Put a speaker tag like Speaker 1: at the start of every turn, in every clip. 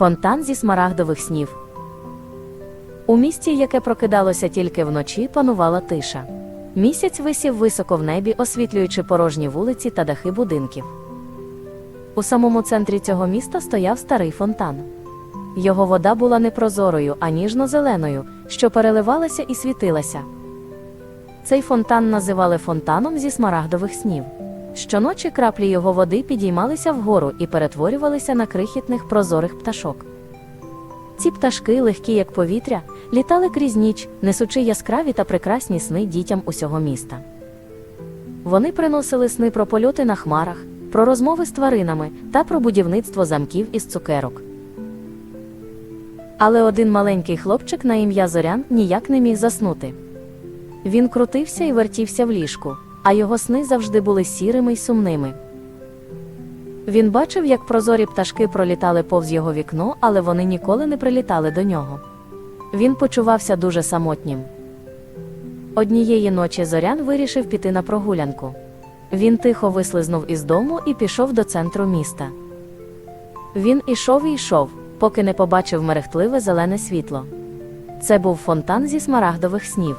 Speaker 1: Фонтан зі смарагдових снів. У місті, яке прокидалося тільки вночі, панувала тиша. Місяць висів високо в небі, освітлюючи порожні вулиці та дахи будинків. У самому центрі цього міста стояв старий фонтан. Його вода була не прозорою, а ніжно-зеленою, що переливалася і світилася. Цей фонтан називали фонтаном зі смарагдових снів. Щоночі краплі його води підіймалися вгору і перетворювалися на крихітних прозорих пташок. Ці пташки, легкі як повітря, літали крізь ніч, несучи яскраві та прекрасні сни дітям усього міста. Вони приносили сни про польоти на хмарах, про розмови з тваринами та про будівництво замків із цукерок. Але один маленький хлопчик на ім'я Зорян ніяк не міг заснути. Він крутився і вертівся в ліжку, а його сни завжди були сірими й сумними. Він бачив, як прозорі пташки пролітали повз його вікно, але вони ніколи не прилітали до нього. Він почувався дуже самотнім. Однієї ночі Зорян вирішив піти на прогулянку. Він тихо вислизнув із дому і пішов до центру міста. Він ішов і йшов, поки не побачив мерехтливе зелене світло. Це був фонтан зі смарагдових снів.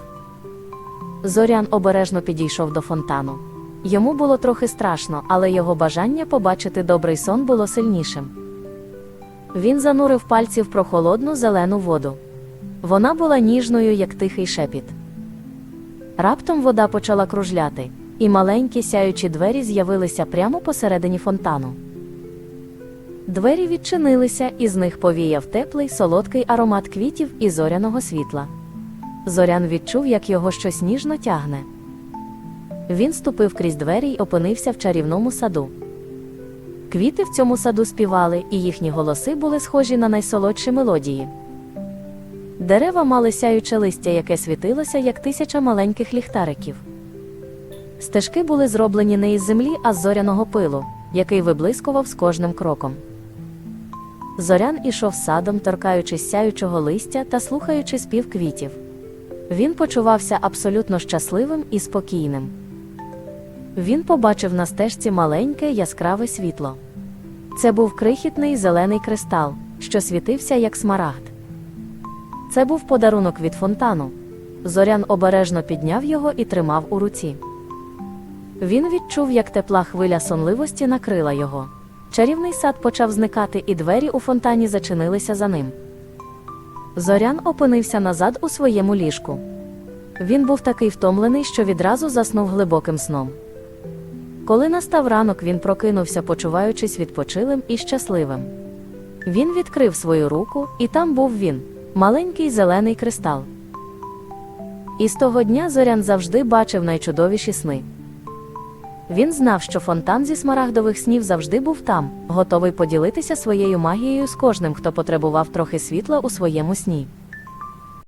Speaker 1: Зорян обережно підійшов до фонтану. Йому було трохи страшно, але його бажання побачити добрий сон було сильнішим. Він занурив пальці в прохолодну зелену воду. Вона була ніжною, як тихий шепіт. Раптом вода почала кружляти, і маленькі сяючі двері з'явилися прямо посередині фонтану. Двері відчинилися, і з них повіяв теплий солодкий аромат квітів і зоряного світла. Зорян відчув, як його щось ніжно тягне. Він ступив крізь двері й опинився в чарівному саду. Квіти в цьому саду співали, і їхні голоси були схожі на найсолодші мелодії. Дерева мали сяюче листя, яке світилося, як тисяча маленьких ліхтариків. Стежки були зроблені не із землі, а з зоряного пилу, який виблискував з кожним кроком. Зорян ішов садом, торкаючись сяючого листя та слухаючи спів квітів. Він почувався абсолютно щасливим і спокійним. Він побачив на стежці маленьке яскраве світло. Це був крихітний зелений кристал, що світився як смарагд. Це був подарунок від фонтану. Зорян обережно підняв його і тримав у руці. Він відчув, як тепла хвиля сонливості накрила його. Чарівний сад почав зникати, і двері у фонтані зачинилися за ним. Зорян опинився назад у своєму ліжку. Він був такий втомлений, що відразу заснув глибоким сном. Коли настав ранок, він прокинувся, почуваючись відпочилим і щасливим. Він відкрив свою руку, і там був він маленький зелений кристал. І з того дня Зорян завжди бачив найчудовіші сни. Він знав, що фонтан зі смарагдових снів завжди був там, готовий поділитися своєю магією з кожним, хто потребував трохи світла у своєму сні.